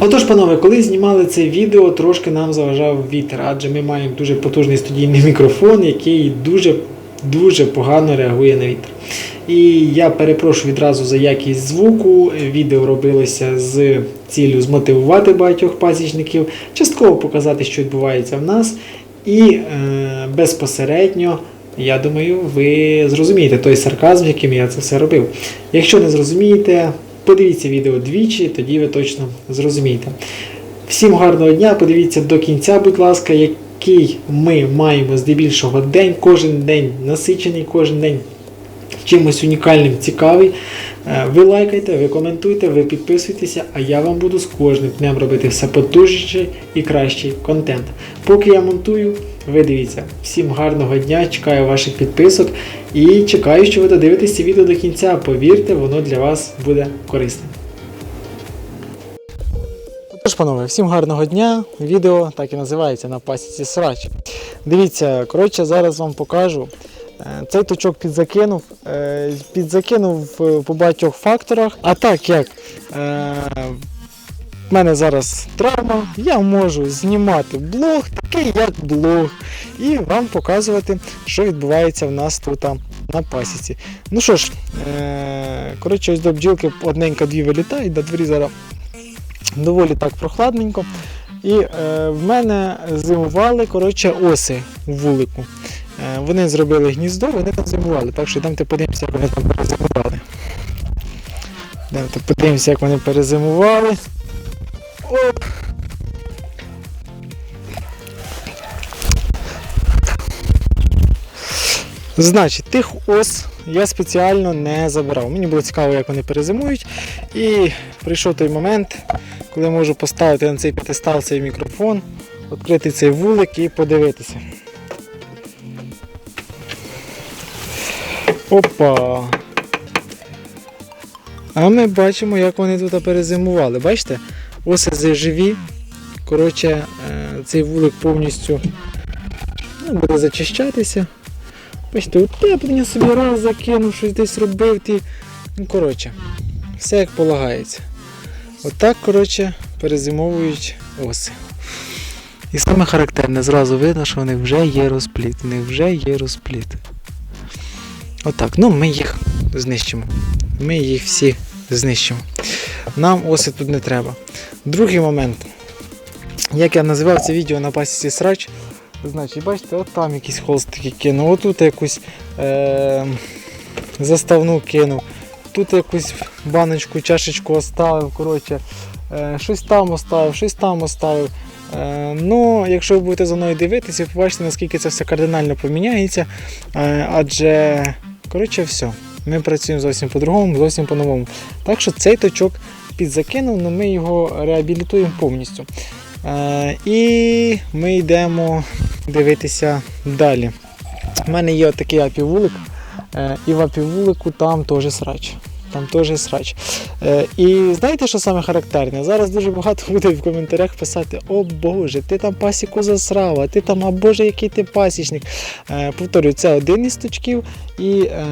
Отож, панове, коли знімали це відео, трошки нам заважав вітер, адже ми маємо дуже потужний студійний мікрофон, який дуже дуже погано реагує на вітер. І я перепрошую відразу за якість звуку. Відео робилося з ціллю змотивувати багатьох пасічників, частково показати, що відбувається в нас, і е, безпосередньо. Я думаю, ви зрозумієте той сарказм, яким я це все робив. Якщо не зрозумієте, подивіться відео двічі, тоді ви точно зрозумієте. Всім гарного дня, подивіться до кінця, будь ласка, який ми маємо здебільшого день, кожен день насичений, кожен день чимось унікальним, цікавий. Е, Ви лайкайте, ви коментуйте, ви підписуйтеся, а я вам буду з кожним днем робити все потужніший і кращий контент. Поки я монтую, ви дивіться. Всім гарного дня, чекаю ваших підписок і чекаю, що ви додивитесь це відео до кінця. Повірте, воно для вас буде корисним. Тож, панове, всім гарного дня. Відео так і називається на пасіці срач. Дивіться, коротше, зараз вам покажу. Е, Цей точок підзакинув, е, підзакинув по багатьох факторах. А так як е, в мене зараз травма, я можу знімати блог, такий як блог, і вам показувати, що відбувається в нас тут на пасіці. Ну що ж, коротше, ось до бджілки одненька-дві вилітають, на дворі зараз доволі так прохладненько. І е, в мене зимували коротше, оси в вулику. Вони зробили гніздо, вони там зимували. Так що йдемте подивимося, як вони там перезимували. Йдемте подивимося, як вони перезимували. Оп! Значить, тих ос я спеціально не забирав. Мені було цікаво, як вони перезимують. І прийшов той момент, коли можу поставити на цей п'ятистал цей мікрофон, відкрити цей вулик і подивитися. Опа! А ми бачимо, як вони тут перезимували. Бачите? Оси живі. Коротше, е, цей вулик повністю ну, буде зачищатися. Бачите, утеплення собі раз закинув, щось десь робив. Ті... Ну, коротше, все як полагається. Отак, коротше, перезимовують оси. І саме характерне, зразу видно, що них вже є розпліт. У вже є розпліт. Отак, ну ми їх знищимо. Ми їх всі знищимо. Нам оси тут не треба. Другий момент. Як я називав це відео на пасіці срач, значить, бачите, от там якісь холстики кинув, отут якусь е- заставну кинув, тут якусь баночку, чашечку оставив, коротше, е- щось там оставив, щось там оставив. Е, ну, якщо ви будете за мною дивитися, ви побачите, наскільки це все кардинально поміняється. Е, адже, коротше, все. Ми працюємо зовсім по-другому, зовсім по-новому. Так що цей точок підзакинув, але ми його реабілітуємо повністю. Е, і ми йдемо дивитися далі. У мене є отакий апівулик, е, і в апівулику там теж срач. Там теж срач. Е, і знаєте, що саме характерне? Зараз дуже багато буде в коментарях писати: О Боже, ти там пасіку засрав, а ти там, а Боже, який ти пасічник. Е, повторюю, це один із точків. І е,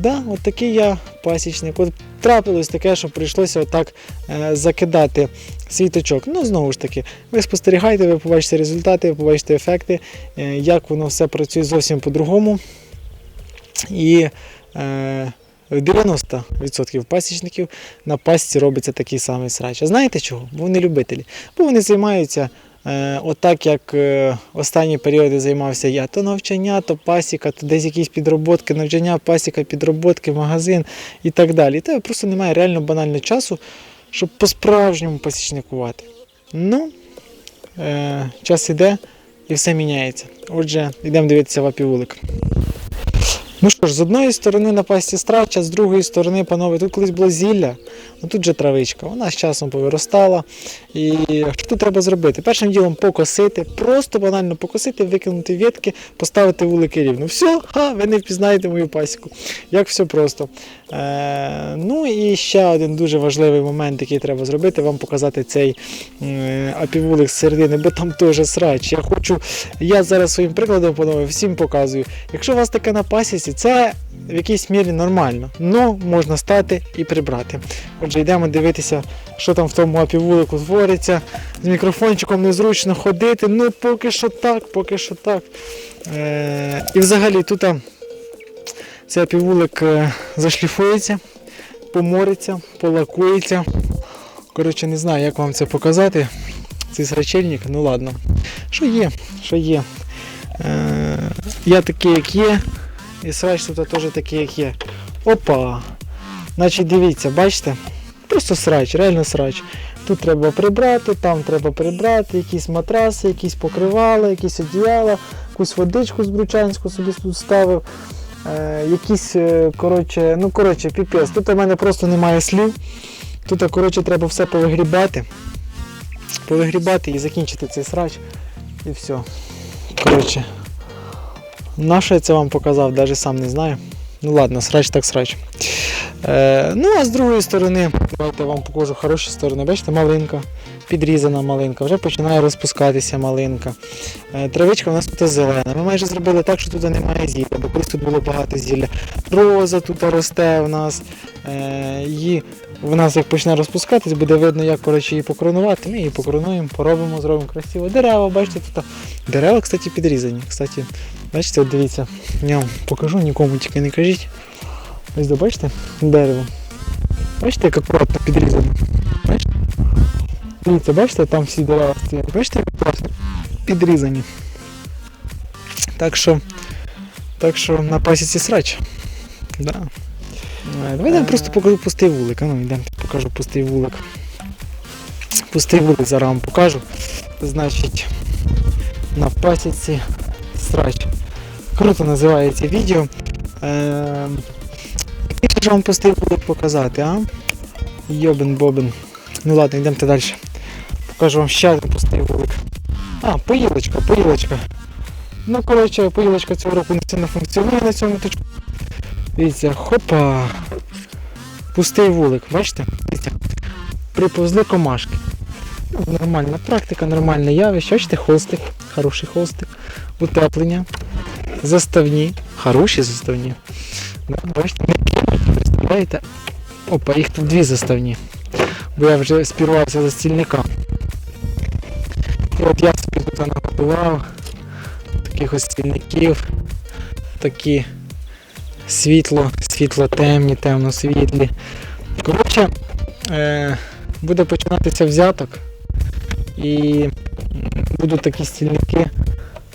да, от такий я пасічник. От трапилось таке, що прийшлося отак е, закидати свій точок. Ну, знову ж таки, ви спостерігайте, ви побачите результати, ви побачите ефекти, е, як воно все працює зовсім по-другому. І е, 90% пасічників на пасіці робиться такий самий срач. А знаєте чого? Вони любителі. Бо вони займаються е, отак, як е, останні періоди займався я. То навчання, то пасіка, то десь якісь підроботки, навчання, пасіка, підроботки, магазин і так далі. І просто немає реально банально часу, щоб по-справжньому пасічникувати. Ну, е, час іде і все міняється. Отже, йдемо дивитися в апівулик. Ну що ж, з одної сторони напасті страча, з другої сторони, панове, тут колись було зілля, ну тут же травичка. Вона з часом повиростала. І що тут треба зробити? Першим ділом покосити, просто банально покосити, викинути ветки, поставити вулики рівно. Все, ха, ви не впізнаєте мою пасіку. Як все просто. Е, ну і ще один дуже важливий момент, який треба зробити, вам показати цей е, апівулик з середини, бо там теж срач. Я хочу, я зараз своїм прикладом, панове, всім показую. Якщо у вас таке на пасіці, це в якійсь мірі нормально, але можна стати і прибрати. Отже, йдемо дивитися, що там в тому апівулику твориться. З мікрофончиком незручно ходити, ну поки що так, поки що так. Е, і взагалі тут цей апівулик е, зашліфується, помориться, полакується. Коротше, не знаю, як вам це показати. Цей срачельник, ну ладно. Що є, що є. Е, я такий, як є. І срач тут теж такий, як є. Опа! Значить, дивіться, бачите? Просто срач, реально срач. Тут треба прибрати, там треба прибрати, якісь матраси, якісь покривала, якісь одіяла, якусь водичку з Бручанську собі тут ставив. Е, якісь, е, коротше, ну коротше, піпець. Тут у мене просто немає слів. Тут, коротше, треба все повигрібати. Повигрібати і закінчити цей срач. І все. Коротше. На що я це вам показав, навіть сам не знаю. Ну ладно, срач так срач. Е, ну а з другої сторони, давайте я вам покажу хороші сторони. Бачите, малинка, підрізана малинка, вже починає розпускатися малинка. Е, травичка у нас тут зелена. Ми майже зробили так, що тут немає зілля, бо колись тут було багато зілля. Роза тут росте в нас. Е, її в нас як почне розпускатись, буде видно, як коротше, її покоронувати. Ми її покоронуємо, поробимо, зробимо красиво. Дерева, бачите, тут дерева, кстати, підрізані. Кстати, бачите, от дивіться, я вам покажу, нікому тільки не кажіть. Ось бачите, дерево. Бачите, як акуратно підрізано. Дивіться, бачите, там всі дерева стоять. Бачите, як класно підрізані. Так що, так що на пасіці срач. Да. Е, Давайте я просто покажу пустий вулик. А ну, йдемо, покажу пустий вулик. Пустий вулик зараз вам покажу. Значить, на пасіці срач. Круто називається відео. Е, Який ж вам пустий вулик показати, а? Йобен бобен. Ну ладно, йдемте далі. Покажу вам ще один пустий вулик. А, поїлочка, поїлочка. Ну, коротше, поїлочка цього року не сильно функціонує на цьому точку. Дивіться, хопа. Пустий вулик, бачите? Дивіться. Приповзли комашки. Нормальна практика, нормальне явище. Бачите, холстик, хороший холстик. Утеплення. Заставні. Хороші заставні. Бачите, не представляєте? Опа, їх тут дві заставні. Бо я вже спірвався за стільника. От я собі тут наготував таких ось стільників. Такі світло, світло темні, темно світлі. Коротше, е, буде починатися взяток. І буду такі стільники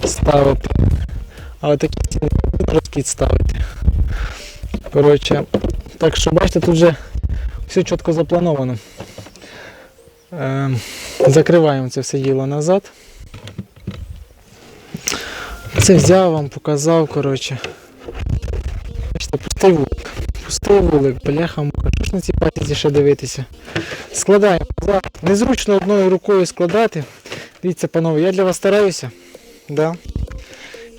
ставити. А такі стільники буду розкид ставити. Коротше, так що бачите, тут вже все чітко заплановано. Е, закриваємо це все діло назад. Це взяв вам, показав, коротше. Бачите, пустий вулик. Пустий вулик, бляха муха. Що ж на цій пасіці ще дивитися? Складаємо. Незручно одною рукою складати. Дивіться, панове, я для вас стараюся. Да.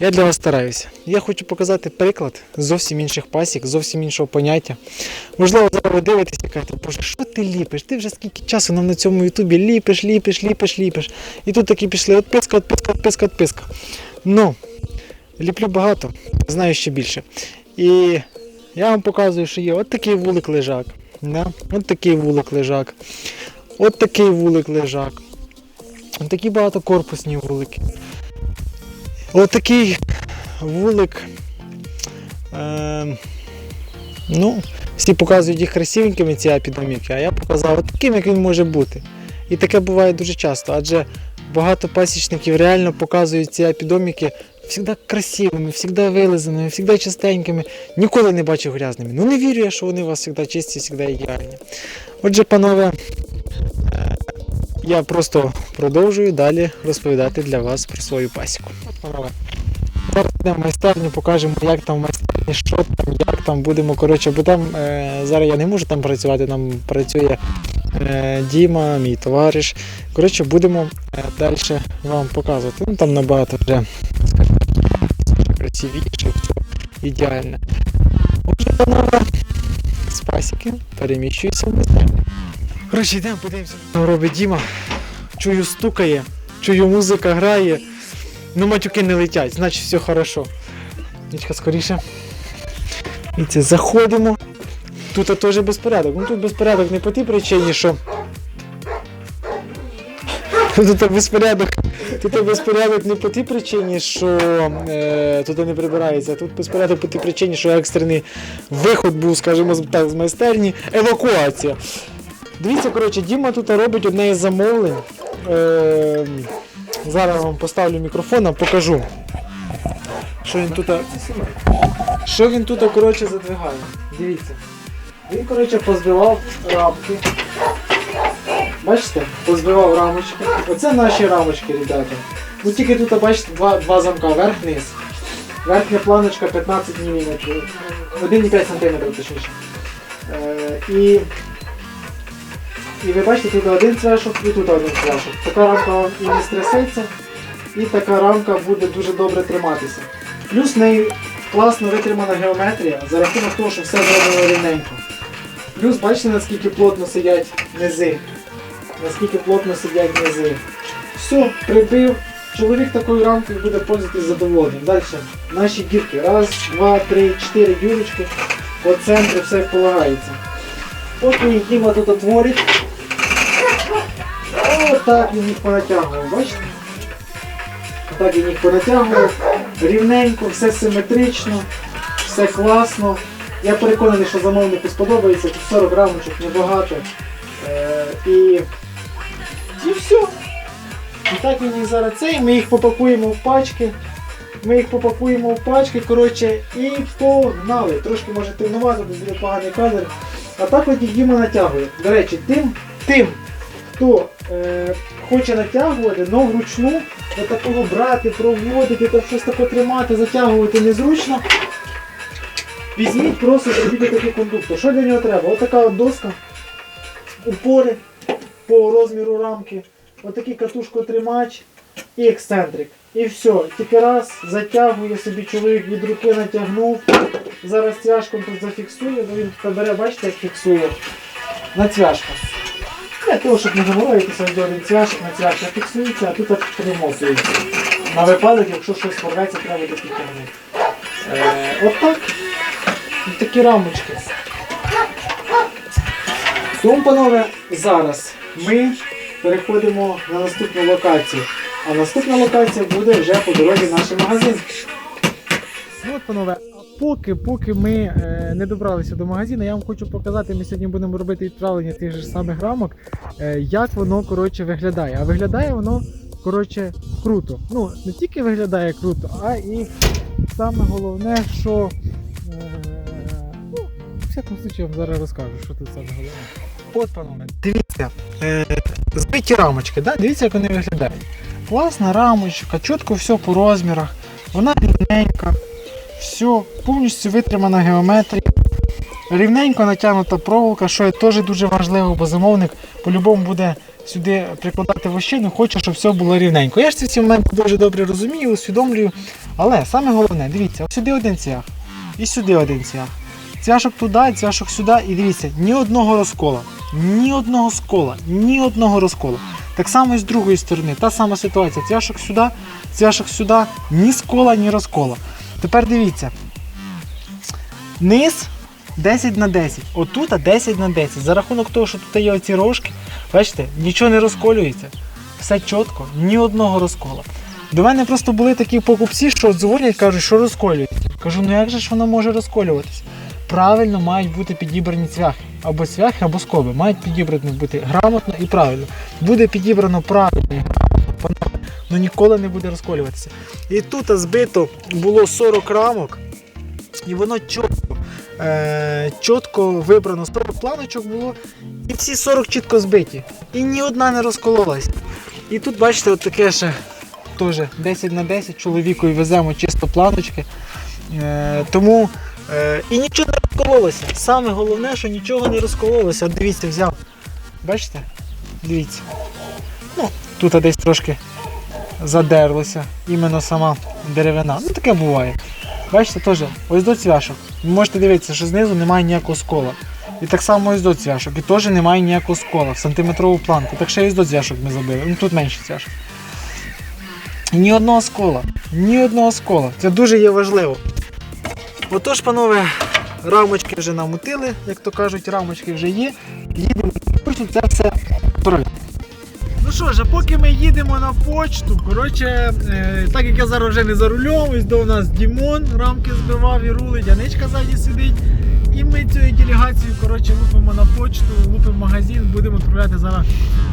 Я для вас стараюся. Я хочу показати приклад зовсім інших пасік, зовсім іншого поняття. Можливо, зараз ви дивитесь і кажете, боже, що ти ліпиш? Ти вже скільки часу нам на цьому ютубі ліпиш, ліпиш, ліпиш, ліпиш. І тут такі пішли отписка, отписка, отписка, отписка. Ну, ліплю багато, знаю ще більше. І я вам показую, що є от такий вулик лежак. Да? От такий вулик лежак. От такий вулик лежак. Такі багатокорпусні вулики. От такий вулик. Е, ну, всі показують їх красивенькими, ці апідоміки, а я показав таким, як він може бути. І таке буває дуже часто, адже багато пасічників реально показують ці апідоміки завжди красивими, завжди вилизаними, завжди чистенькими. Ніколи не бачив грязними. Ну не вірю я, що вони у вас завжди чисті, завжди ідеальні. Отже, панове, я просто продовжую далі розповідати для вас про свою пасіку. Зараз йдемо в майстерню, покажемо, як там в майстерні, що там, як там будемо. Коротше, бо там е, зараз я не можу там працювати, там працює е, Діма, мій товариш. Коротше, будемо е, далі вам показувати. Ну там набагато вже красивіше, все ідеально. Отже, панове, з пасіки переміщуюся в майстерню. Коротше, йдемо, подивимося, що робить Діма. Чую, стукає, чую, музика грає. Ну, матюки не летять, значить все хорошо. Нічка скоріше. Дивіться, заходимо. Тут теж безпорядок. Ну тут безпорядок не по тій причині, що. Тут безпорядок. Тут безпорядок не по тій причині, що е, тут не прибирається. Тут безпорядок по тій причині, що екстрений виход був, скажімо так, з майстерні, евакуація. Дивіться, коротше, Діма тут робить одне із замовлень. Е, зараз вам поставлю мікрофон, а покажу. Що він тут. Що він тут, коротше, задвигає? Дивіться. Він, коротше, позбивав рамки. Бачите? Позбивав рамочки. Оце наші рамочки, ребята. Ну тільки тут, бачите, два, два замка верх-низ. Верхня планочка 15 мм. 1,5 см точніше. Е, і, і ви бачите, тут один цвяшок і тут один цвяшок. Така рамка і не стрясеться, і така рамка буде дуже добре триматися. Плюс в неї класно витримана геометрія за рахунок того, що все зроблено рівненько. Плюс бачите, наскільки плотно сидять низи. Наскільки плотно сидять низи. Все, прибив. Чоловік такою рамкою буде пользуватись задоволенням. Далі наші дірки. Раз, два, три, чотири дюрочки. По центру все полагається. Поки Діма тут отворить. Отак він їх понатягував, бачите? Отак він їх понатягував. Рівненько, все симетрично, все класно. Я переконаний, що замовнику сподобається. Тут 40 грамочок небагато. Е, і, і все. І так він їх зараз цей. Ми їх попакуємо в пачки. Ми їх попакуємо в пачки, коротше, і погнали. Трошки може темнувато, бо буде поганий кадр. А так от їх Діма натягує. До речі, тим, тим хто е, хоче натягувати, но вручну от такого брати, проводити, там щось таке тримати, затягувати незручно. Візьміть просто зробіть такий кондуктор. Що для нього треба? Ось така от доска, упори по розміру рамки, отакий катушкотримач і ексцентрик. І все, тільки раз затягує собі чоловік від руки натягнув. Зараз цвяшком тут зафіксує, він бере, бачите, як фіксує на цвяшках. Для того, щоб не один цвяшок на цвяшка фіксується, а тут примосується. На випадок, якщо щось порветься, треба буде підтягнути. Е, от так. І такі рамочки. Тому, панове, зараз ми переходимо на наступну локацію. А наступна локація буде вже по дорозі в наш магазин. Ну от, панове, поки, поки ми е, не добралися до магазину, я вам хочу показати, ми сьогодні будемо робити відправлення тих же самих рамок, е, як воно коротше, виглядає. А виглядає воно коротше, круто. Ну, не тільки виглядає круто, а і саме головне, що. Е, ну, в всякому случаю, я вам зараз розкажу, що тут саме головне. От, панове, дивіться, е, збиті рамочки, да? дивіться, як вони виглядають. Класна рамочка, чітко все по розмірах, вона рівненька, все, повністю витримана геометрія. Рівненько натягнута проволока, що є теж дуже важливо, бо замовник по-любому буде сюди прикладати вощину, хоче, щоб все було рівненько. Я ж ці всі моменти дуже добре розумію, усвідомлюю. Але саме головне, дивіться, сюди один цвях, і сюди один цвях. Цвяшок туди, цвяшок сюди, і дивіться, ні одного розкола, ні одного скола, ні одного розкола. Так само і з другої сторони, та сама ситуація. Цвяшок сюди, цвяшок сюди, ні скола, ні розкола. Тепер дивіться. Низ 10 на 10. Отут 10 на 10. За рахунок того, що тут є оці рожки, бачите, нічого не розколюється. Все чітко, ні одного розкола. До мене просто були такі покупці, що дзвонять, кажуть, що розколюється. Кажу, ну як же ж воно може розколюватися? Правильно мають бути підібрані цвяхи. Або цвяхи, або скоби. Мають підібрані бути грамотно і правильно. Буде підібрано правильно і ну ніколи не буде розколюватися. І тут збито було 40 рамок, і воно чітко, е, чітко вибрано. 40 планочок було, і всі 40 чітко збиті. І ні одна не розкололась. І тут, бачите, от таке ще теж 10 на 10 чоловікові веземо чисто планочки. Е, тому е, і нічого не розкололося. Саме головне, що нічого не розкололося. От дивіться, взяв. Бачите? Дивіться. Ну, тут десь трошки задерлося, іменно сама деревина. Ну таке буває. Бачите, теж ось до цвяшок. Ви можете дивитися, що знизу немає ніякого скола. І так само ось до цвяшок. І теж немає ніякого скола в сантиметрову планку. Так ще ось до цвяшок ми забили. Ну тут менше цвяшок. Ні одного скола. Ні одного скола. Це дуже є важливо. Отож, панове, рамочки вже намутили, як то кажуть, рамочки вже є. Їдемо це все що ж, а поки ми їдемо на почту, коротше, е, так як я зараз вже не за рулем, ось до нас Дімон рамки збивав і рулить, Яничка ззаді сидить. І ми цією делегацією коротше, лупимо на почту, лупимо магазин, будемо відправляти зараз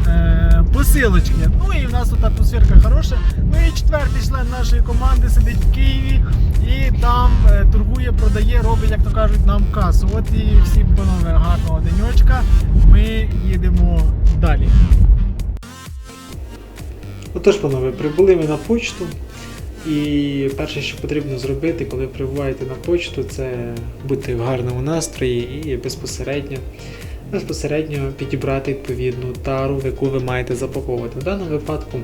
е, посилочки. Ну і в нас тут атмосферка хороша. Ну і четвертий член нашої команди сидить в Києві і там е, торгує, продає, робить, як то кажуть, нам касу. От і всім панове гарного денечка. Ми їдемо далі. Отож, панове, прибули ми на почту. І перше, що потрібно зробити, коли прибуваєте на почту, це бути в гарному настрої і безпосередньо, безпосередньо підібрати відповідну тару, в яку ви маєте запаковувати. В даному випадку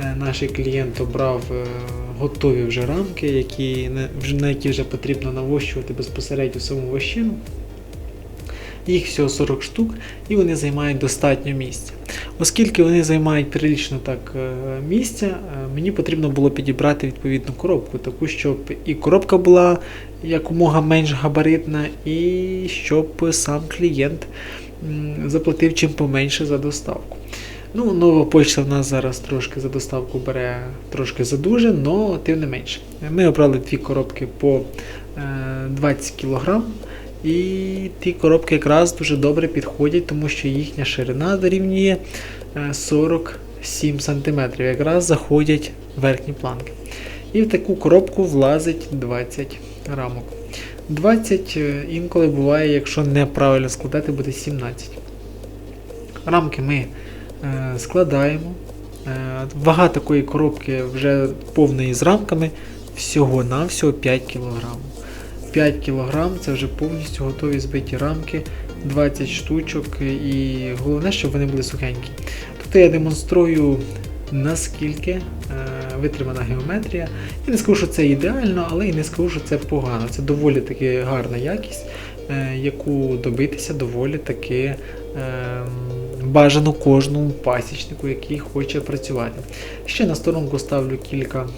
е, наш клієнт обрав е, готові вже рамки, які, на- які вже потрібно навощувати безпосередньо саму вощину. Їх всього 40 штук, і вони займають достатньо місця. Оскільки вони займають прилично так е, місця, е, мені потрібно було підібрати відповідну коробку, таку, щоб і коробка була якомога менш габаритна, і щоб сам клієнт заплатив чим поменше за доставку. Ну, нова почта в нас зараз трошки за доставку бере трошки задуже, але тим не менше. Ми обрали дві коробки по е, 20 кг. І ті коробки якраз дуже добре підходять, тому що їхня ширина дорівнює е, 47 см. Якраз заходять верхні планки. І в таку коробку влазить 20 рамок. 20 е, інколи буває, якщо неправильно складати, буде 17. Рамки ми е, складаємо. Е, вага такої коробки вже повної з рамками всього-навсього 5 кг. 5 кг це вже повністю готові збиті рамки, 20 штучок, і головне, щоб вони були сухенькі. Тут я демонструю наскільки е, витримана геометрія. Я не скажу, що це ідеально, але і не скажу, що це погано. Це доволі таки гарна якість, е, яку добитися доволі таки е, бажано кожному пасічнику, який хоче працювати. Ще на сторонку ставлю кілька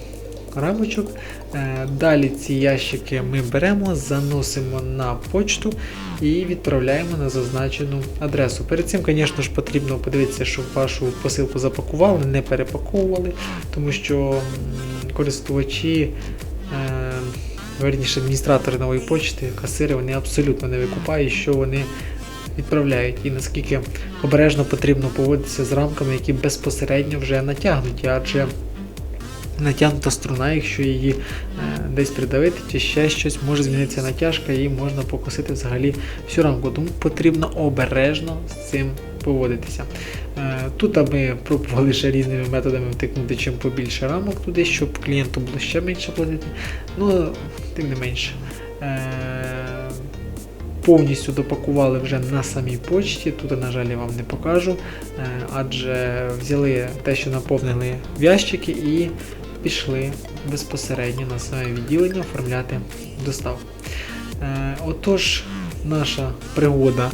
рамочок. Е, Далі ці ящики ми беремо, заносимо на почту і відправляємо на зазначену адресу. Перед цим, звісно ж, потрібно подивитися, щоб вашу посилку запакували, не перепаковували, тому що користувачі, е, верніше адміністратори нової почти, касири, вони абсолютно не викупають, що вони відправляють, і наскільки обережно потрібно поводитися з рамками, які безпосередньо вже натягнуті, адже натягнута струна, якщо її е, десь придавити чи ще щось, може змінитися натяжка і можна покосити взагалі всю рамку. Тому потрібно обережно з цим поводитися. Е, Тут ми пробували ще різними методами втикнути чим побільше рамок туди, щоб клієнту було ще менше платити. Ну, тим не менше. Е, Повністю допакували вже на самій почті. Тут, на жаль, я вам не покажу, адже взяли те, що наповнили в ящики, і пішли безпосередньо на саме відділення оформляти доставку. Е, Отож, наша пригода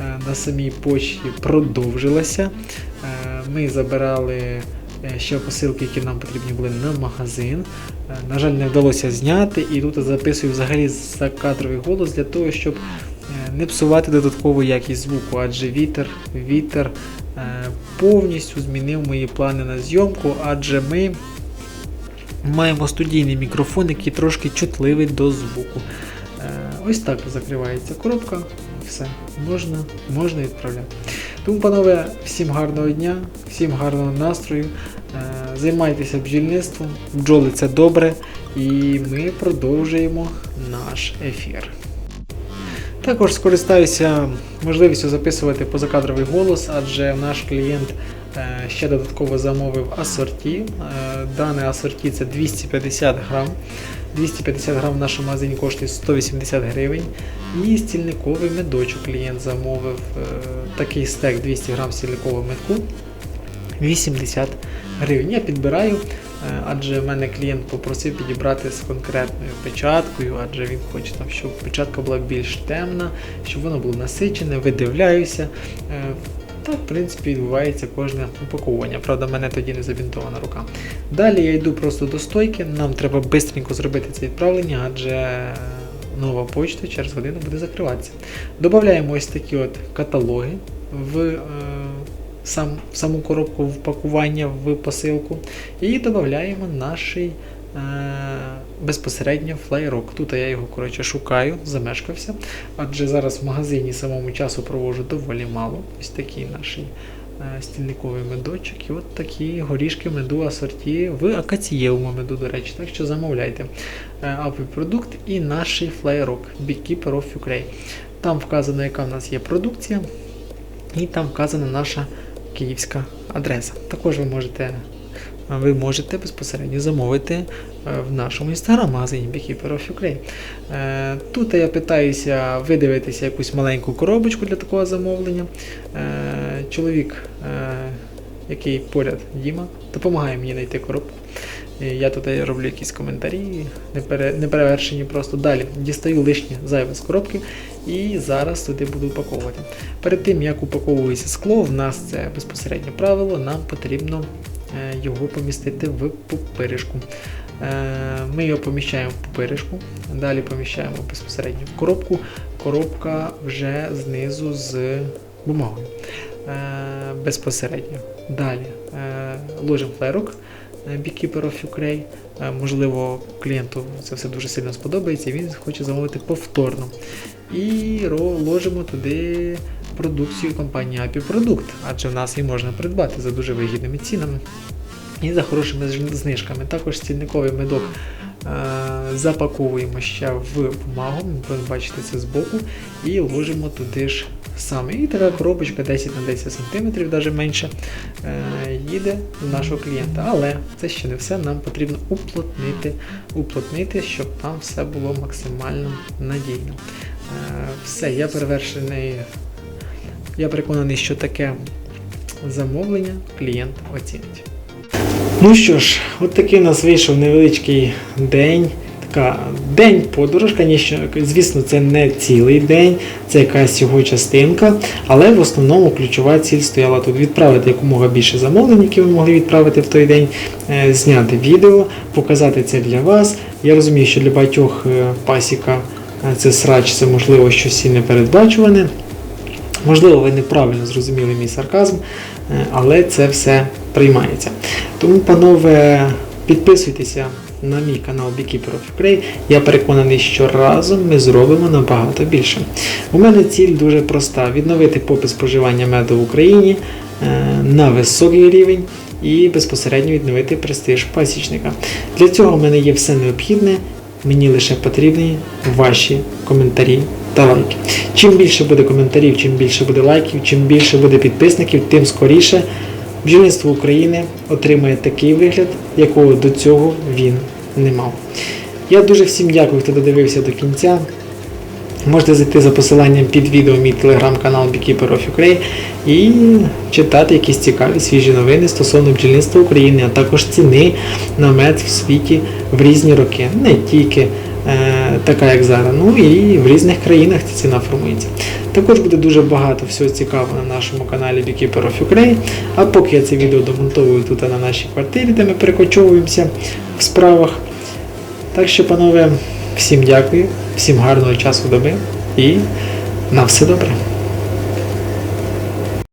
е, на самій почті продовжилася. Е, Ми забирали ще посилки, які нам потрібні були на магазин. На жаль, не вдалося зняти, і тут записую взагалі закадровий голос для того, щоб не псувати додаткову якість звуку, адже вітер, вітер повністю змінив мої плани на зйомку, адже ми маємо студійний мікрофон, який трошки чутливий до звуку. Е, Ось так закривається коробка, все, можна, можна відправляти. Тому, панове, всім гарного дня, всім гарного настрою. Е, Займайтеся бджільництвом, бджоли це добре, і ми продовжуємо наш ефір. Також скористаюся можливістю записувати позакадровий голос, адже наш клієнт ще додатково замовив асорті. Е, Дане асорті це 250 грам. 250 грам в нашому магазині коштує 180 гривень. І стільниковий медочок клієнт замовив е, такий стек 200 грам стільникового медку 80 гривень. Я підбираю, е, адже в мене клієнт попросив підібрати з конкретною печаткою, адже він хоче, щоб печатка була більш темна, щоб воно було насичене, видивляюся. Е, Так, в принципі, відбувається кожне упаковування. Правда, мене тоді не забінтована рука. Далі я йду просто до стойки. Нам треба швидко зробити це відправлення, адже нова почта через годину буде закриватися. Додаємо ось такі от каталоги в, е, сам, саму коробку впакування в посилку. І додаємо наш е, безпосередньо флайрок. Тут я його коротше, шукаю, замешкався. Адже зараз в магазині самому часу провожу доволі мало. Ось такий наш е, стільниковий медочок. І от такі горішки меду асорті в акацієвому меду, до речі. Так що замовляйте. Апий продукт і наш флайрок Beekeeper of Ukraine. Там вказано, яка в нас є продукція, і там вказана наша київська адреса. Також ви можете, ви можете безпосередньо замовити е, в нашому інстаграм-магазині Beekeeper of Ukraine. Тут я питаюся видивитися якусь маленьку коробочку для такого замовлення. Е, Чоловік, е, який поряд Діма, допомагає мені знайти коробку. Я тут роблю якісь коментарі, непере- неперевершені просто. Далі дістаю лишнє зайве з коробки і зараз туди буду упаковувати. Перед тим як упаковується скло, в нас це безпосередньо правило, нам потрібно його помістити в пупиришку. Е, Ми його поміщаємо в пупиришку, далі поміщаємо безпосередньо в коробку. Коробка вже знизу з бумагою. Е, Безпосередньо. Далі е, ложимо флайрок е, Beekeeper of Ukraine. Е, Можливо, клієнту це все дуже сильно сподобається, він хоче замовити повторно. І ложимо туди продукцію компанії Product, адже в нас її можна придбати за дуже вигідними цінами і за хорошими знижками. Також стільниковий медок е, запаковуємо ще в бумагу, ви бачите це збоку, і ложимо туди ж саме. І така коробочка 10 на 10 см, навіть менше, е, їде до нашого клієнта. Але це ще не все, нам потрібно уплотнити, уплотнити, щоб там все було максимально надійно. Е, Все, я перевершений. Я переконаний, що таке замовлення клієнт оцінить. Ну що ж, от такий у нас вийшов невеличкий день. Така день подорож, звісно, це не цілий день, це якась його частинка, але в основному ключова ціль стояла тут відправити якомога більше замовлень, які ви могли відправити в той день, е, зняти відео, показати це для вас. Я розумію, що для багатьох е, пасіка е, це срач, це можливо щось і непередбачуване. Можливо, ви неправильно зрозуміли мій сарказм, е, але це все приймається. Тому, панове, підписуйтеся на мій канал Beekeeper of Ukraine. Я переконаний, що разом ми зробимо набагато більше. У мене ціль дуже проста: відновити попит споживання меду в Україні е, на високий рівень і безпосередньо відновити престиж пасічника. Для цього в мене є все необхідне. Мені лише потрібні ваші коментарі та. Чим більше буде коментарів, чим більше буде лайків, чим більше буде підписників, тим скоріше бджільництво України отримає такий вигляд, якого до цього він не мав. Я дуже всім дякую, хто додивився до кінця. Можете зайти за посиланням під відео мій телеграм-канал Beekeeper of Ukraine і читати якісь цікаві свіжі новини стосовно бджільництва України, а також ціни на мед в світі в різні роки. Не тільки е, така, як зараз, ну і в різних країнах ця ціна формується. Також буде дуже багато всього цікавого на нашому каналі Beekeeper of Ukraine. А поки я це відео домонтовую тут на нашій квартирі, де ми перекочовуємося в справах. Так що, панове, всім дякую, всім гарного часу доби і на все добре.